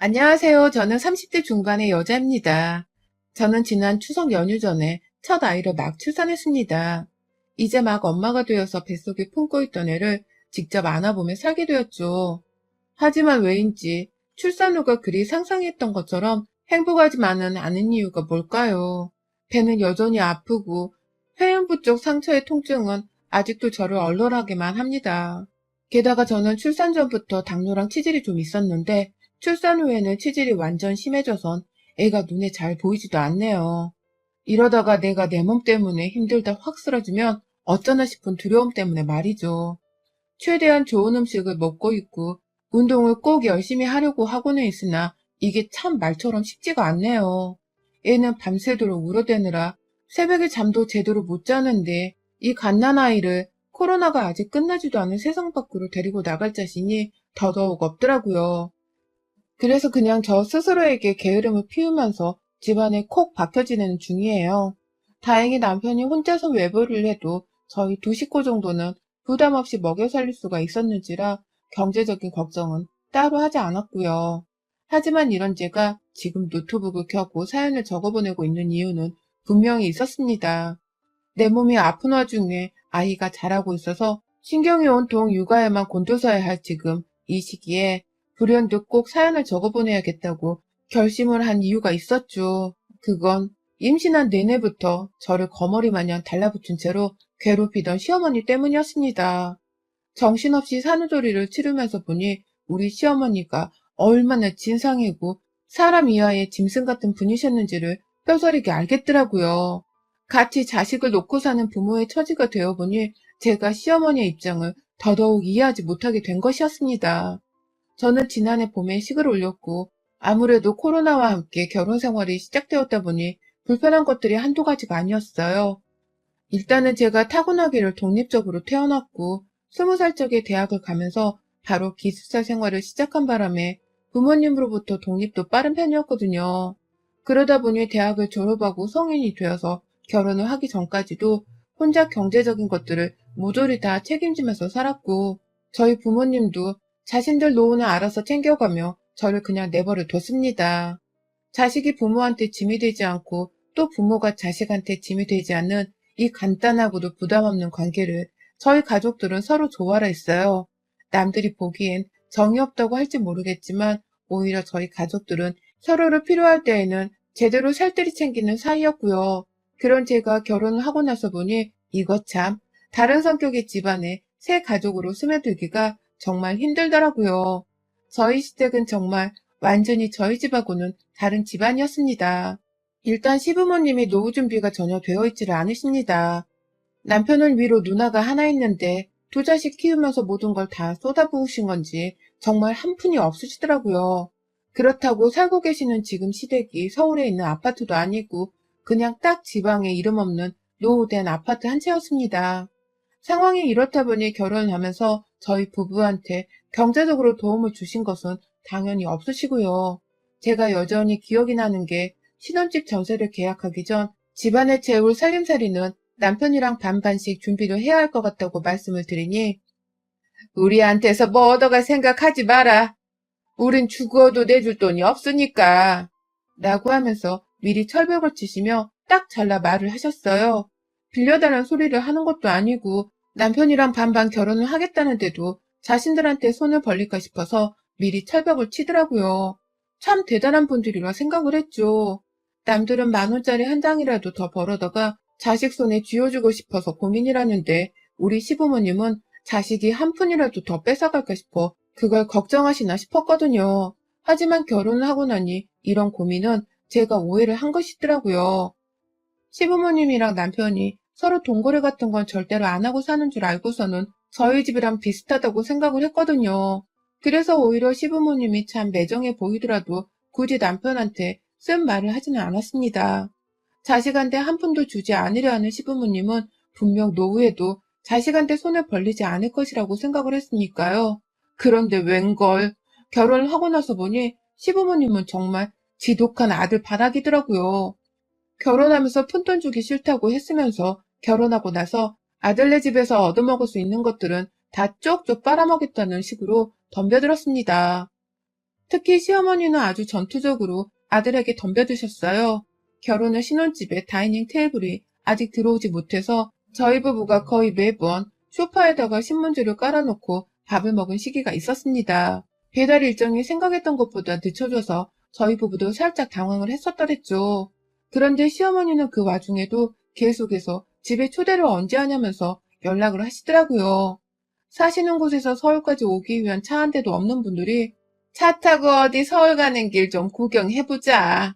안녕하세요. 저는 30대 중반의 여자입니다. 저는 지난 추석 연휴 전에 첫 아이를 막 출산했습니다. 이제 막 엄마가 되어서 뱃속에 품고 있던 애를 직접 안아보며 살게 되었죠. 하지만 왜인지 출산 후가 그리 상상했던 것처럼 행복하지만은 않은 이유가 뭘까요? 배는 여전히 아프고 회음부 쪽 상처의 통증은 아직도 저를 얼얼하게만 합니다. 게다가 저는 출산 전부터 당뇨랑 치질이 좀 있었는데 출산 후에는 치질이 완전 심해져선 애가 눈에 잘 보이지도 않네요. 이러다가 내가 내 몸 때문에 힘들다 확 쓰러지면 어쩌나 싶은 두려움 때문에 말이죠. 최대한 좋은 음식을 먹고 있고 운동을 꼭 열심히 하려고 하고는 있으나 이게 참 말처럼 쉽지가 않네요. 애는 밤새도록 울어대느라 새벽에 잠도 제대로 못 자는데 이 갓난아이를 코로나가 아직 끝나지도 않은 세상 밖으로 데리고 나갈 자신이 더더욱 없더라고요. 그래서 그냥 저 스스로에게 게으름을 피우면서 집안에 콕 박혀 지내는 중이에요. 다행히 남편이 혼자서 외벌이를 해도 저희 두 식구 정도는 부담 없이 먹여 살릴 수가 있었는지라 경제적인 걱정은 따로 하지 않았고요. 하지만 이런 제가 지금 노트북을 켜고 사연을 적어보내고 있는 이유는 분명히 있었습니다. 내 몸이 아픈 와중에 아이가 자라고 있어서 신경이 온통 육아에만 곤두서야 할 지금 이 시기에 불현듯 꼭 사연을 적어보내야겠다고 결심을 한 이유가 있었죠. 그건 임신한 내내부터 저를 거머리 마냥 달라붙은 채로 괴롭히던 시어머니 때문이었습니다. 정신없이 산후조리를 치르면서 보니 우리 시어머니가 얼마나 진상이고 사람 이하의 짐승 같은 분이셨는지를 뼈저리게 알겠더라고요. 같이 자식을 놓고 사는 부모의 처지가 되어보니 제가 시어머니의 입장을 더더욱 이해하지 못하게 된 것이었습니다. 저는 지난해 봄에 식을 올렸고 아무래도 코로나와 함께 결혼 생활이 시작되었다 보니 불편한 것들이 한두 가지가 아니었어요. 일단은 제가 타고나기를 독립적으로 태어났고 스무 살 적에 대학을 가면서 바로 기숙사 생활을 시작한 바람에 부모님으로부터 독립도 빠른 편이었거든요. 그러다 보니 대학을 졸업하고 성인이 되어서 결혼을 하기 전까지도 혼자 경제적인 것들을 모조리 다 책임지면서 살았고 저희 부모님도 자신들 노후는 알아서 챙겨가며 저를 그냥 내버려 뒀습니다. 자식이 부모한테 짐이 되지 않고 또 부모가 자식한테 짐이 되지 않는 이 간단하고도 부담 없는 관계를 저희 가족들은 서로 좋아라 했어요. 남들이 보기엔 정이 없다고 할지 모르겠지만 오히려 저희 가족들은 서로를 필요할 때에는 제대로 살뜰히 챙기는 사이였고요. 그런 제가 결혼을 하고 나서 보니 이것 참 다른 성격의 집안에 새 가족으로 스며들기가 정말 힘들더라고요. 저희 시댁은 정말 완전히 저희 집하고는 다른 집안이었습니다. 일단 시부모님이 노후 준비가 전혀 되어 있지를 않으십니다. 남편을 위로 누나가 하나 있는데 두 자식 키우면서 모든 걸 다 쏟아부으신 건지 정말 한 푼이 없으시더라고요. 그렇다고 살고 계시는 지금 시댁이 서울에 있는 아파트도 아니고 그냥 딱 지방에 이름 없는 노후된 아파트 한 채였습니다. 상황이 이렇다 보니 결혼을 하면서 저희 부부한테 경제적으로 도움을 주신 것은 당연히 없으시고요. 제가 여전히 기억이 나는 게 신혼집 전세를 계약하기 전 집안을 채울 살림살이는 남편이랑 반반씩 준비를 해야 할 것 같다고 말씀을 드리니 우리한테서 뭐 얻어갈 생각하지 마라. 우린 죽어도 내줄 돈이 없으니까. 라고 하면서 미리 철벽을 치시며 딱 잘라 말을 하셨어요. 빌려달라는 소리를 하는 것도 아니고 남편이랑 반반 결혼을 하겠다는데도 자신들한테 손을 벌릴까 싶어서 미리 철벽을 치더라고요. 참 대단한 분들이라 생각을 했죠. 남들은 만 원짜리 한 장이라도 더 벌어다가 자식 손에 쥐어주고 싶어서 고민이라는데 우리 시부모님은 자식이 한 푼이라도 더 뺏어갈까 싶어 그걸 걱정하시나 싶었거든요. 하지만 결혼을 하고 나니 이런 고민은 제가 오해를 한 것이더라고요. 시부모님이랑 남편이 서로 동거래 같은 건 절대로 안 하고 사는 줄 알고서는 저희 집이랑 비슷하다고 생각을 했거든요. 그래서 오히려 시부모님이 참 매정해 보이더라도 굳이 남편한테 쓴 말을 하지는 않았습니다. 자식한테 한 푼도 주지 않으려 하는 시부모님은 분명 노후에도 자식한테 손을 벌리지 않을 것이라고 생각을 했으니까요. 그런데 웬걸 결혼을 하고 나서 보니 시부모님은 정말 지독한 아들 바닥이더라고요. 결혼하면서 푼돈 주기 싫다고 했으면서 결혼하고 나서 아들네 집에서 얻어먹을 수 있는 것들은 다 쪽쪽 빨아먹겠다는 식으로 덤벼들었습니다. 특히 시어머니는 아주 전투적으로 아들에게 덤벼드셨어요. 결혼을 신혼집에 다이닝 테이블이 아직 들어오지 못해서 저희 부부가 거의 매번 소파에다가 신문지를 깔아놓고 밥을 먹은 시기가 있었습니다. 배달 일정이 생각했던 것보다 늦춰져서 저희 부부도 살짝 당황을 했었더랬죠. 그런데 시어머니는 그 와중에도 계속해서 집에 초대를 언제 하냐면서 연락을 하시더라고요. 사시는 곳에서 서울까지 오기 위한 차 한 대도 없는 분들이 차 타고 어디 서울 가는 길 좀 구경해보자.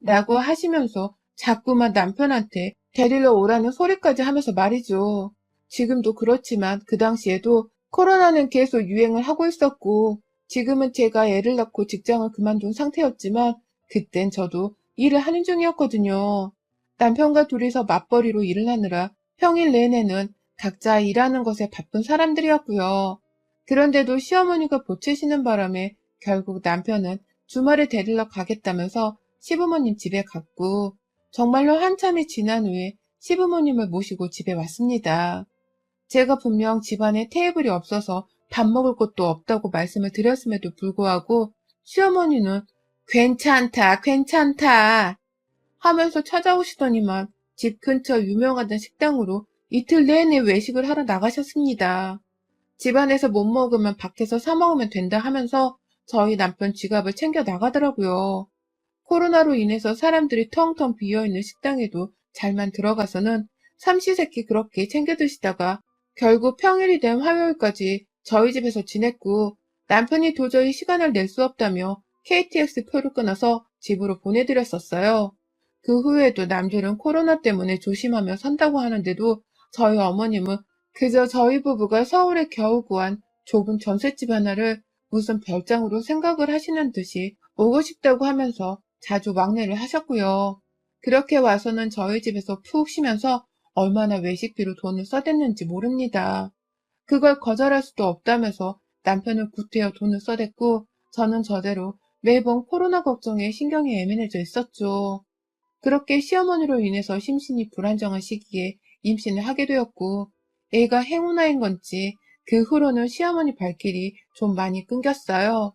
라고 하시면서 자꾸만 남편한테 데리러 오라는 소리까지 하면서 말이죠. 지금도 그렇지만 그 당시에도 코로나는 계속 유행을 하고 있었고 지금은 제가 애를 낳고 직장을 그만둔 상태였지만 그땐 저도 일을 하는 중이었거든요. 남편과 둘이서 맞벌이로 일을 하느라 평일 내내는 각자 일하는 것에 바쁜 사람들이었고요. 그런데도 시어머니가 보채시는 바람에 결국 남편은 주말에 데리러 가겠다면서 시부모님 집에 갔고 정말로 한참이 지난 후에 시부모님을 모시고 집에 왔습니다. 제가 분명 집안에 테이블이 없어서 밥 먹을 곳도 없다고 말씀을 드렸음에도 불구하고 시어머니는 괜찮다, 괜찮다 하면서 찾아오시더니만 집 근처 유명하던 식당으로 이틀 내내 외식을 하러 나가셨습니다. 집안에서 못 먹으면 밖에서 사 먹으면 된다 하면서 저희 남편 지갑을 챙겨 나가더라고요. 코로나로 인해서 사람들이 텅텅 비어있는 식당에도 잘만 들어가서는 삼시세끼 그렇게 챙겨 드시다가 결국 평일이 된 화요일까지 저희 집에서 지냈고 남편이 도저히 시간을 낼 수 없다며 KTX 표를 끊어서 집으로 보내드렸었어요. 그 후에도 남들은 코로나 때문에 조심하며 산다고 하는데도 저희 어머님은 그저 저희 부부가 서울에 겨우 구한 좁은 전셋집 하나를 무슨 별장으로 생각을 하시는 듯이 오고 싶다고 하면서 자주 왕래를 하셨고요. 그렇게 와서는 저희 집에서 푹 쉬면서 얼마나 외식비로 돈을 써댔는지 모릅니다. 그걸 거절할 수도 없다면서 남편을 구태여 돈을 써댔고 저는 저대로 매번 코로나 걱정에 신경이 예민해져 있었죠. 그렇게 시어머니로 인해서 심신이 불안정한 시기에 임신을 하게 되었고 애가 행운아인 건지 그 후로는 시어머니 발길이 좀 많이 끊겼어요.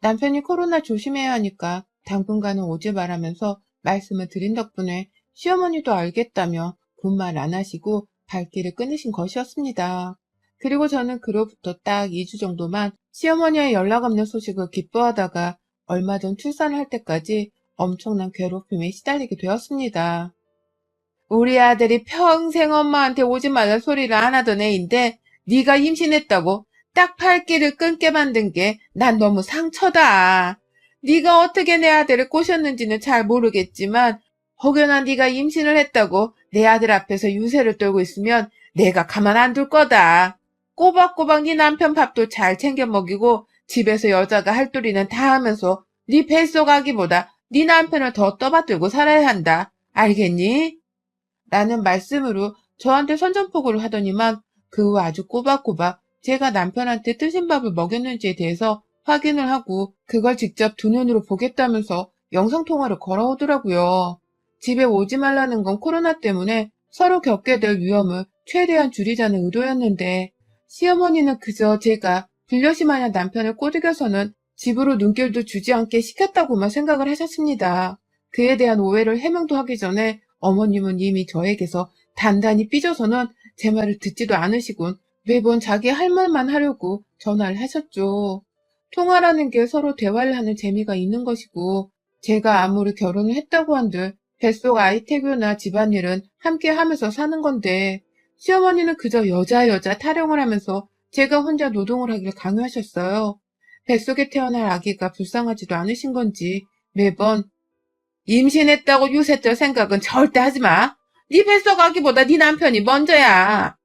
남편이 코로나 조심해야 하니까 당분간은 오지 말하면서 말씀을 드린 덕분에 시어머니도 알겠다며 군말 안 하시고 발길을 끊으신 것이었습니다. 그리고 저는 그로부터 딱 2주 정도만 시어머니의 연락 없는 소식을 기뻐하다가 얼마 전 출산을 할 때까지 엄청난 괴롭힘에 시달리게 되었습니다. 우리 아들이 평생 엄마한테 오지 말란 소리를 안 하던 애인데 네가 임신했다고 딱 팔길을 끊게 만든 게 난 너무 상처다. 네가 어떻게 내 아들을 꼬셨는지는 잘 모르겠지만 혹여나 네가 임신을 했다고 내 아들 앞에서 유세를 떨고 있으면 내가 가만 안 둘 거다. 꼬박꼬박 네 남편 밥도 잘 챙겨 먹이고 집에서 여자가 할 도리는 다 하면서 네 뱃속 아기보다 네 남편을 더 떠받들고 살아야 한다. 알겠니? 라는 말씀으로 저한테 선전포고를 하더니만 그 후 아주 꼬박꼬박 제가 남편한테 뜨신 밥을 먹였는지에 대해서 확인을 하고 그걸 직접 두 눈으로 보겠다면서 영상통화를 걸어오더라고요. 집에 오지 말라는 건 코로나 때문에 서로 겪게 될 위험을 최대한 줄이자는 의도였는데 시어머니는 그저 제가 불려시 마냥 남편을 꼬드겨서는 집으로 눈길도 주지 않게 시켰다고만 생각을 하셨습니다. 그에 대한 오해를 해명도 하기 전에 어머님은 이미 저에게서 단단히 삐져서는 제 말을 듣지도 않으시곤 매번 자기 할 말만 하려고 전화를 하셨죠. 통화라는 게 서로 대화를 하는 재미가 있는 것이고 제가 아무리 결혼을 했다고 한들 뱃속 아이 태교나 집안일은 함께 하면서 사는 건데 시어머니는 그저 여자 여자 타령을 하면서 제가 혼자 노동을 하길 강요하셨어요. 뱃속에 태어날 아기가 불쌍하지도 않으신 건지 매번 임신했다고 유세떨 생각은 절대 하지 마. 네 뱃속 아기보다 네 남편이 먼저야.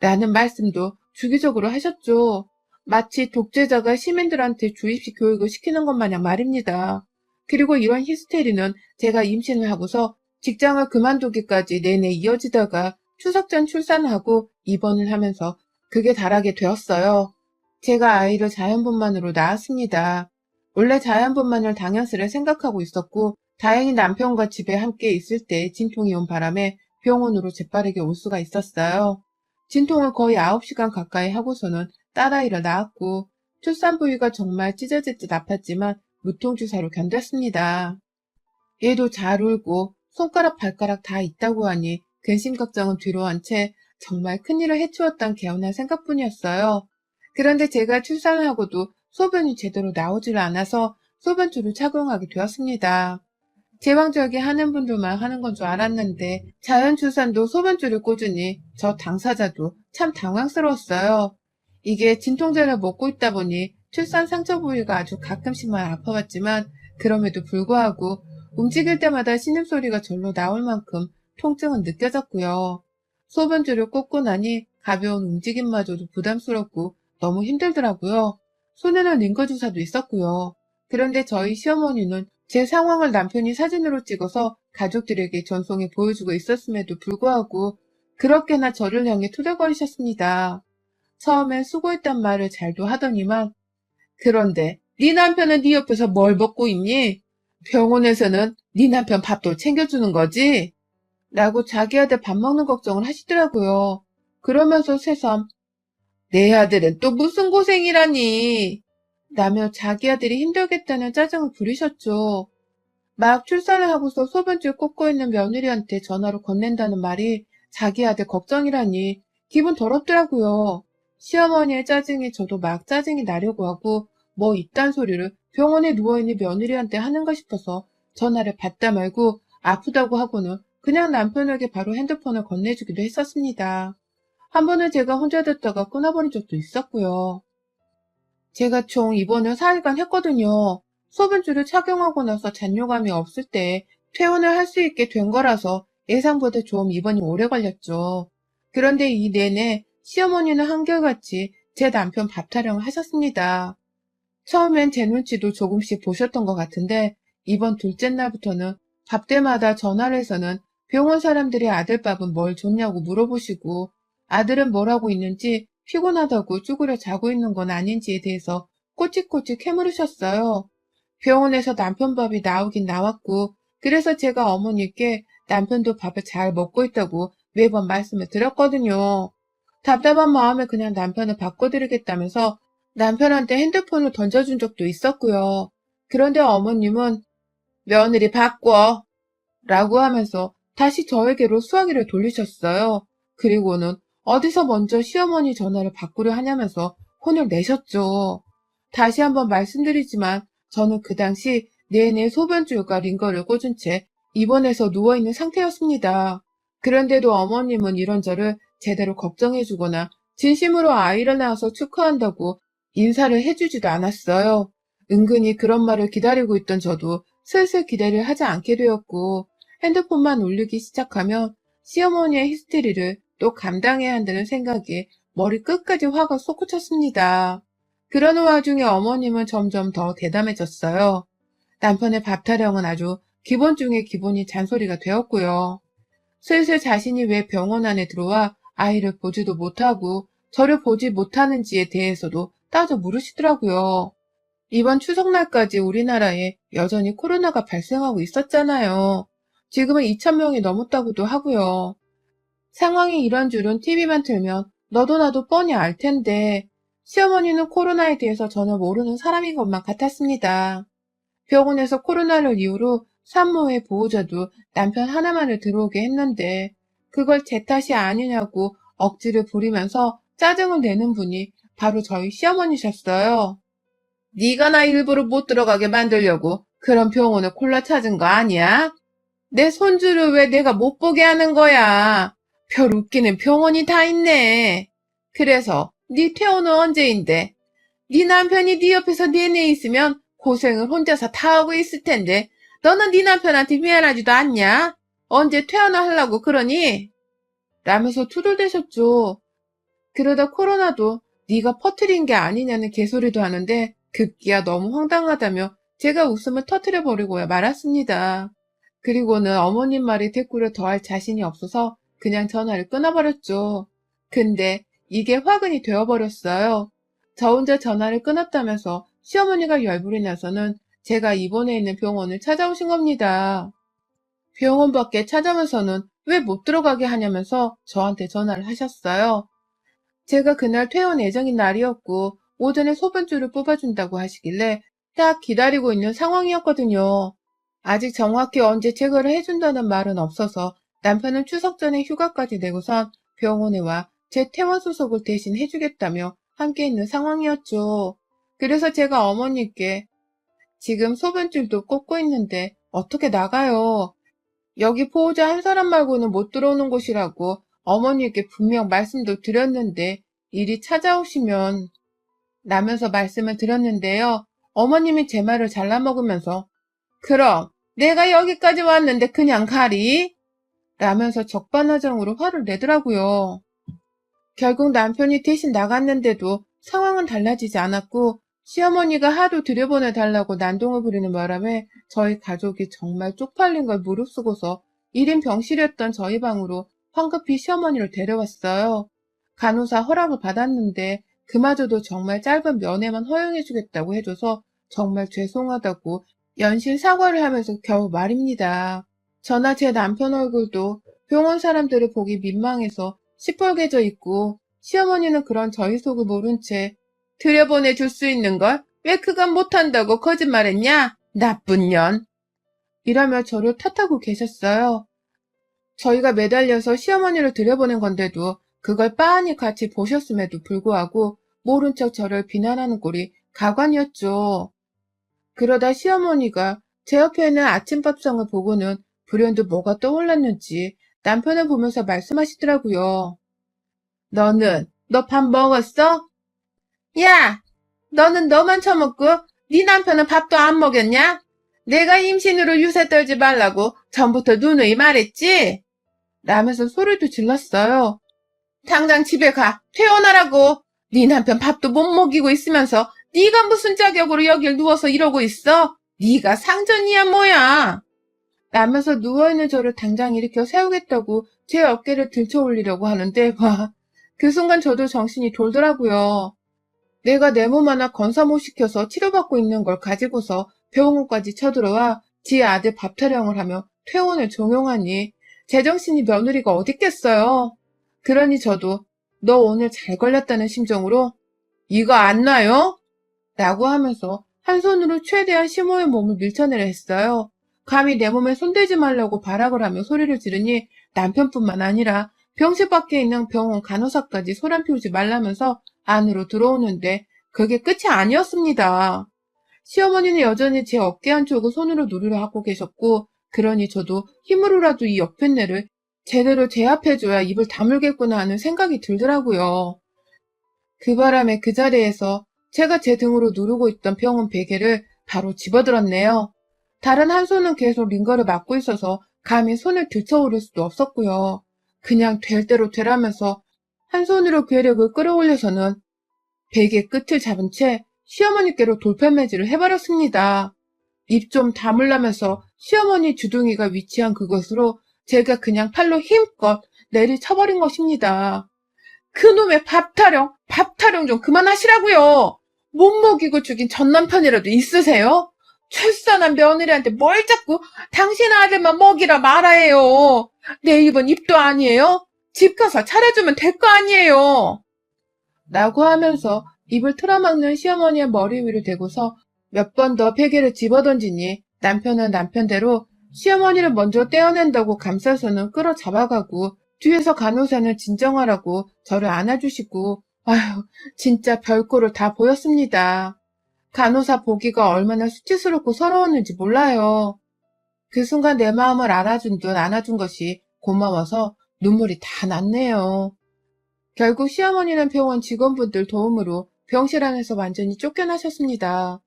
라는 말씀도 주기적으로 하셨죠. 마치 독재자가 시민들한테 주입식 교육을 시키는 것 마냥 말입니다. 그리고 이런 히스테리는 제가 임신을 하고서 직장을 그만두기까지 내내 이어지다가 추석 전 출산을 하고 입원을 하면서 그게 달하게 되었어요. 제가 아이를 자연분만으로 낳았습니다. 원래 자연분만을 당연스레 생각하고 있었고 다행히 남편과 집에 함께 있을 때 진통이 온 바람에 병원으로 재빠르게 올 수가 있었어요. 진통을 거의 9시간 가까이 하고서는 딸아이를 낳았고 출산 부위가 정말 찢어질 듯 아팠지만 무통주사로 견뎠습니다. 얘도 잘 울고 손가락 발가락 다 있다고 하니 근심 걱정은 뒤로 한 채 정말 큰일을 해치웠던 개운한 생각뿐이었어요. 그런데 제가 출산을 하고도 소변이 제대로 나오질 않아서 소변줄을 착용하게 되었습니다. 제왕절개 하는 분들만 하는 건 줄 알았는데 자연출산도 소변줄을 꽂으니 저 당사자도 참 당황스러웠어요. 이게 진통제를 먹고 있다 보니 출산 상처 부위가 아주 가끔씩만 아파왔지만 그럼에도 불구하고 움직일 때마다 신음소리가 절로 나올 만큼 통증은 느껴졌고요. 소변줄을 꽂고 나니 가벼운 움직임마저도 부담스럽고 너무 힘들더라고요. 손에는 링거주사도 있었고요. 그런데 저희 시어머니는 제 상황을 남편이 사진으로 찍어서 가족들에게 전송해 보여주고 있었음에도 불구하고 그렇게나 저를 향해 투덜거리셨습니다. 처음엔 수고했단 말을 잘도 하더니만 그런데 네 남편은 네 옆에서 뭘 먹고 있니? 병원에서는 네 남편 밥도 챙겨주는 거지? 라고 자기 아들 밥 먹는 걱정을 하시더라고요. 그러면서 새삼 내 아들은 또 무슨 고생이라니 라며 자기 아들이 힘들겠다는 짜증을 부리셨죠. 막 출산을 하고서 소변줄 꽂고 있는 며느리한테 전화로 건넨다는 말이 자기 아들 걱정이라니 기분 더럽더라고요. 시어머니의 짜증에 저도 막 짜증이 나려고 하고 뭐 이딴 소리를 병원에 누워있는 며느리한테 하는가 싶어서 전화를 받다 말고 아프다고 하고는 그냥 남편에게 바로 핸드폰을 건네주기도 했었습니다. 한 번은 제가 혼자 듣다가 끊어버린 적도 있었고요. 제가 총 입원을 4일간 했거든요. 소변줄을 착용하고 나서 잔뇨감이 없을 때 퇴원을 할 수 있게 된 거라서 예상보다 좀 입원이 오래 걸렸죠. 그런데 이 내내 시어머니는 한결같이 제 남편 밥 타령을 하셨습니다. 처음엔 제 눈치도 조금씩 보셨던 것 같은데 이번 둘째 날부터는 밥 때마다 전화를 해서는 병원 사람들이 아들 밥은 뭘 줬냐고 물어보시고 아들은 뭘 하고 있는지 피곤하다고 쭈그려 자고 있는 건 아닌지에 대해서 꼬치꼬치 캐물으셨어요. 병원에서 남편 밥이 나오긴 나왔고 그래서 제가 어머니께 남편도 밥을 잘 먹고 있다고 매번 말씀을 드렸거든요. 답답한 마음에 그냥 남편을 바꿔드리겠다면서 남편한테 핸드폰을 던져준 적도 있었고요. 그런데 어머님은 며느리 바꿔 라고 하면서 다시 저에게로 수화기를 돌리셨어요. 그리고는 어디서 먼저 시어머니 전화를 바꾸려 하냐면서 혼을 내셨죠. 다시 한번 말씀드리지만 저는 그 당시 내내 소변줄과 링거를 꽂은 채 입원해서 누워있는 상태였습니다. 그런데도 어머님은 이런 저를 제대로 걱정해주거나 진심으로 아이를 낳아서 축하한다고 인사를 해주지도 않았어요. 은근히 그런 말을 기다리고 있던 저도 슬슬 기대를 하지 않게 되었고 핸드폰만 울리기 시작하면 시어머니의 히스테리를 또 감당해야 한다는 생각에 머리 끝까지 화가 솟구쳤습니다. 그러는 와중에 어머님은 점점 더 대담해졌어요. 남편의 밥 타령은 아주 기본 중에 기본이 잔소리가 되었고요. 슬슬 자신이 왜 병원 안에 들어와 아이를 보지도 못하고 저를 보지 못하는지에 대해서도 따져 물으시더라고요. 이번 추석날까지 우리나라에 여전히 코로나가 발생하고 있었잖아요. 지금은 2천명이 넘었다고도 하고요. 상황이 이런 줄은 TV만 틀면 너도 나도 뻔히 알 텐데 시어머니는 코로나에 대해서 전혀 모르는 사람인 것만 같았습니다. 병원에서 코로나를 이유로 산모의 보호자도 남편 하나만을 들어오게 했는데 그걸 제 탓이 아니냐고 억지를 부리면서 짜증을 내는 분이 바로 저희 시어머니셨어요. 네가 나 일부러 못 들어가게 만들려고 그런 병원을 콜라 찾은 거 아니야? 내 손주를 왜 내가 못 보게 하는 거야? 별 웃기는 병원이 다 있네. 그래서 네 퇴원은 언제인데? 네 남편이 네 옆에서 내내 있으면 고생을 혼자서 다 하고 있을 텐데 너는 네 남편한테 미안하지도 않냐? 언제 퇴원을 하려고 그러니? 라면서 투덜대셨죠. 그러다 코로나도 네가 퍼뜨린 게 아니냐는 개소리도 하는데 급기야 너무 황당하다며 제가 웃음을 터뜨려 버리고 말았습니다. 그리고는 어머님 말이 대꾸를 더할 자신이 없어서 그냥 전화를 끊어버렸죠. 근데 이게 화근이 되어버렸어요. 저 혼자 전화를 끊었다면서 시어머니가 열불이 나서는 제가 입원해 있는 병원을 찾아오신 겁니다. 병원 밖에 찾아면서는 왜 못 들어가게 하냐면서 저한테 전화를 하셨어요. 제가 그날 퇴원 예정인 날이었고 오전에 소변줄을 뽑아준다고 하시길래 딱 기다리고 있는 상황이었거든요. 아직 정확히 언제 체결을 해준다는 말은 없어서 남편은 추석 전에 휴가까지 내고선 병원에 와 제 퇴원 수속을 대신 해주겠다며 함께 있는 상황이었죠. 그래서 제가 어머니께 지금 소변줄도 꽂고 있는데 어떻게 나가요? 여기 보호자 한 사람 말고는 못 들어오는 곳이라고 어머니께 분명 말씀도 드렸는데 일이 찾아오시면 라면서 말씀을 드렸는데요. 어머님이 제 말을 잘라먹으면서 그럼 내가 여기까지 왔는데 그냥 가리? 라면서 적반하장으로 화를 내더라고요. 결국 남편이 대신 나갔는데도 상황은 달라지지 않았고 시어머니가 하도 들여보내달라고 난동을 부리는 바람에 저희 가족이 정말 쪽팔린 걸 무릅쓰고서 1인 병실이었던 저희 방으로 황급히 시어머니를 데려왔어요. 간호사 허락을 받았는데 그마저도 정말 짧은 면회만 허용해주겠다고 해줘서 정말 죄송하다고 연신 사과를 하면서 겨우 말입니다. 저나 제 남편 얼굴도 병원 사람들을 보기 민망해서 시뻘개져 있고 시어머니는 그런 저희 속을 모른 채 들여보내 줄 수 있는 걸 왜 그건 못한다고 거짓말했냐? 나쁜 년. 이러며 저를 탓하고 계셨어요. 저희가 매달려서 시어머니를 들여보낸 건데도 그걸 빤히 같이 보셨음에도 불구하고 모른 척 저를 비난하는 꼴이 가관이었죠. 그러다 시어머니가 제 옆에 있는 아침밥상을 보고는 불현듯 뭐가 떠올랐는지 남편을 보면서 말씀하시더라고요. 너는 너 밥 먹었어? 야, 너는 너만 처먹고 네 남편은 밥도 안 먹였냐? 내가 임신으로 유세 떨지 말라고 전부터 누누이 말했지? 라면서 소리도 질렀어요. 당장 집에 가. 퇴원하라고. 네 남편 밥도 못 먹이고 있으면서 네가 무슨 자격으로 여길 누워서 이러고 있어? 네가 상전이야 뭐야? 라면서 누워있는 저를 당장 일으켜 세우겠다고 제 어깨를 들쳐 올리려고 하는데 와, 그 순간 저도 정신이 돌더라고요. 내가 내 몸 하나 건사 못 시켜서 치료받고 있는 걸 가지고서 병원까지 쳐들어와 지 아들 밥 타령을 하며 퇴원을 종용하니 제정신이 며느리가 어딨겠어요. 그러니 저도 너 오늘 잘 걸렸다는 심정으로 이거 안 놔요? 라고 하면서 한 손으로 최대한 시모의 몸을 밀쳐내려 했어요. 감히 내 몸에 손대지 말라고 발악을 하며 소리를 지르니 남편뿐만 아니라 병실 밖에 있는 병원 간호사까지 소란 피우지 말라면서 안으로 들어오는데 그게 끝이 아니었습니다. 시어머니는 여전히 제 어깨 한쪽을 손으로 누르려 하고 계셨고 그러니 저도 힘으로라도 이 옆편내를 제대로 제압해줘야 입을 다물겠구나 하는 생각이 들더라고요. 그 바람에 그 자리에서 제가 제 등으로 누르고 있던 병원 베개를 바로 집어들었네요. 다른 한 손은 계속 링거를 막고 있어서 감히 손을 들쳐오를 수도 없었고요. 그냥 될 대로 되라면서 한 손으로 괴력을 끌어올려서는 베개 끝을 잡은 채 시어머니께로 돌팔매질을 해버렸습니다. 입 좀 다물라면서 시어머니 주둥이가 위치한 그곳으로 제가 그냥 팔로 힘껏 내리쳐버린 것입니다. 그놈의 밥 타령, 밥 타령 좀 그만하시라고요. 못 먹이고 죽인 전 남편이라도 있으세요? 출산한 며느리한테 뭘 자꾸 당신 아들만 먹이라 말아해요. 내 입은 입도 아니에요? 집 가서 차려주면 될 거 아니에요. 라고 하면서 입을 틀어막는 시어머니의 머리 위로 대고서 몇 번 더 베개를 집어던지니 남편은 남편대로 시어머니를 먼저 떼어낸다고 감싸서는 끌어잡아가고 뒤에서 간호사는 진정하라고 저를 안아주시고 아휴 진짜 별꼴을 다 보였습니다. 간호사 보기가 얼마나 수치스럽고 서러웠는지 몰라요. 그 순간 내 마음을 알아준 듯 안아준 것이 고마워서 눈물이 다 났네요. 결국 시어머니는 병원 직원분들 도움으로 병실 안에서 완전히 쫓겨나셨습니다.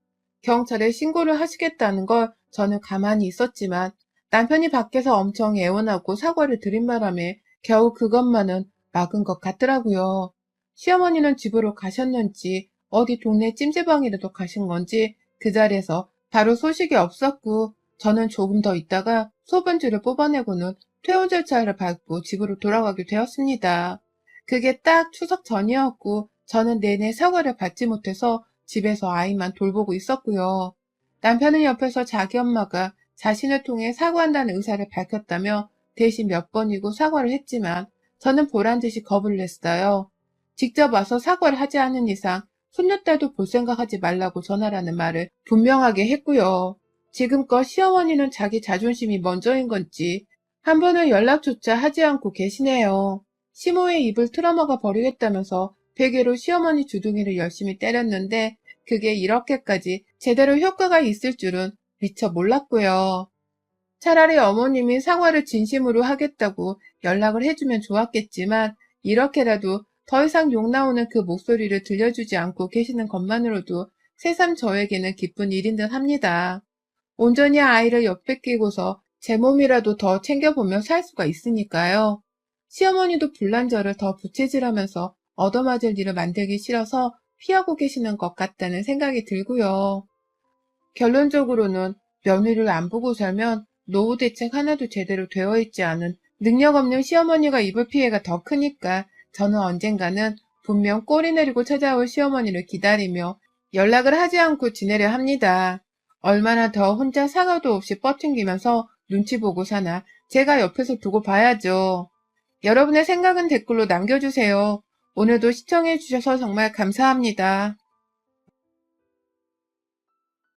경찰에 신고를 하시겠다는 걸 저는 가만히 있었지만 남편이 밖에서 엄청 애원하고 사과를 드린 바람에 겨우 그것만은 막은 것 같더라고요. 시어머니는 집으로 가셨는지 어디 동네 찜질방이라도 가신 건지 그 자리에서 바로 소식이 없었고 저는 조금 더 있다가 소변줄을 뽑아내고는 퇴원 절차를 밟고 집으로 돌아가게 되었습니다. 그게 딱 추석 전이었고 저는 내내 사과를 받지 못해서 집에서 아이만 돌보고 있었고요. 남편은 옆에서 자기 엄마가 자신을 통해 사과한다는 의사를 밝혔다며 대신 몇 번이고 사과를 했지만 저는 보란 듯이 겁을 냈어요. 직접 와서 사과를 하지 않는 이상 손녀딸도 볼 생각하지 말라고 전하라는 말을 분명하게 했고요. 지금껏 시어머니는 자기 자존심이 먼저인 건지 한 번은 연락조차 하지 않고 계시네요. 시모의 입을 틀어막아 버리겠다면서 베개로 시어머니 주둥이를 열심히 때렸는데 그게 이렇게까지 제대로 효과가 있을 줄은 미처 몰랐고요. 차라리 어머님이 사과를 진심으로 하겠다고 연락을 해주면 좋았겠지만 이렇게라도 더 이상 욕 나오는 그 목소리를 들려주지 않고 계시는 것만으로도 새삼 저에게는 기쁜 일인 듯 합니다. 온전히 아이를 옆에 끼고서 제 몸이라도 더 챙겨보며 살 수가 있으니까요. 시어머니도 불난 저를 더 부채질하면서 얻어맞을 일을 만들기 싫어서 피하고 계시는 것 같다는 생각이 들고요. 결론적으로는 며느리를 안 보고 살면 노후 대책 하나도 제대로 되어 있지 않은 능력 없는 시어머니가 입을 피해가 더 크니까 저는 언젠가는 분명 꼬리 내리고 찾아올 시어머니를 기다리며 연락을 하지 않고 지내려 합니다. 얼마나 더 혼자 사과도 없이 뻗튕기면서 눈치 보고 사나 제가 옆에서 두고 봐야죠. 여러분의 생각은 댓글로 남겨주세요. 오늘도 시청해주셔서 정말 감사합니다.